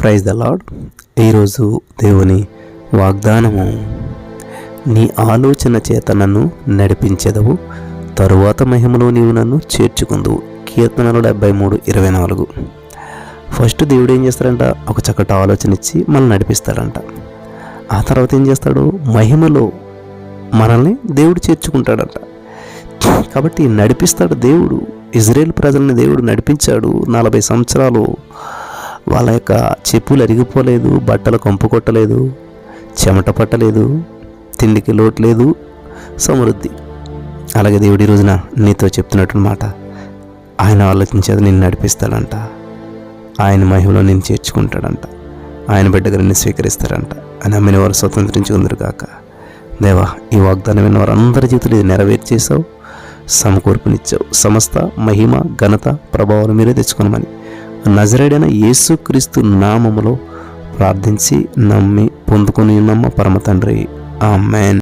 Praise the lord ఈరోజు దేవుని వాగ్దానము నీ ఆలోచన చేత నన్ను నడిపించెదవు. తరువాత మహిమలో నీవు నన్ను చేర్చుకుందువు. కీర్తనలు డెబ్బై మూడు ఇరవై నాలుగు. ఫస్ట్ దేవుడు ఏం చేస్తాడంట? ఒక చక్కటి ఆలోచన ఇచ్చి మనల్ని నడిపిస్తాడంట. ఆ తర్వాత ఏం చేస్తాడు? మహిమలో మనల్ని దేవుడు చేర్చుకుంటాడంట. కాబట్టి నడిపిస్తాడు దేవుడు. ఇజ్రాయేల్ ప్రజల్ని దేవుడు నడిపించాడు. నలభై సంవత్సరాలు వాళ్ళ యొక్క చెప్పులు అరిగిపోలేదు బట్టలు కంపు కొట్టలేదు చెమట పట్టలేదు తిండికి లోటు లేదు సమృద్ధి. అలాగే దేవుడి రోజున నీతో చెప్తున్నట్టుమాట ఆయన ఆలోచించేది నిన్ను నడిపిస్తాడంట. ఆయన మహిమలో నేను చేర్చుకుంటాడంట. ఆయన బిడ్డగా నిన్ను స్వీకరిస్తారంట అని అమ్మిన వారు స్వతంత్రించుకుందరు కాక దేవా ఈ వాగ్దానం విన్న వారు అందరి జీవితంలో ఇది నెరవేర్చేసావు సమకూర్పునిచ్చావు. సమస్త మహిమ ఘనత ప్రభావాలు మీరే తెచ్చుకోనమని నజరేడైన యేసుక్రీస్తు నామములో ప్రార్థించి నమ్మి పొందుకొని నమ్మ పరమ తండ్రి. ఆమెన్.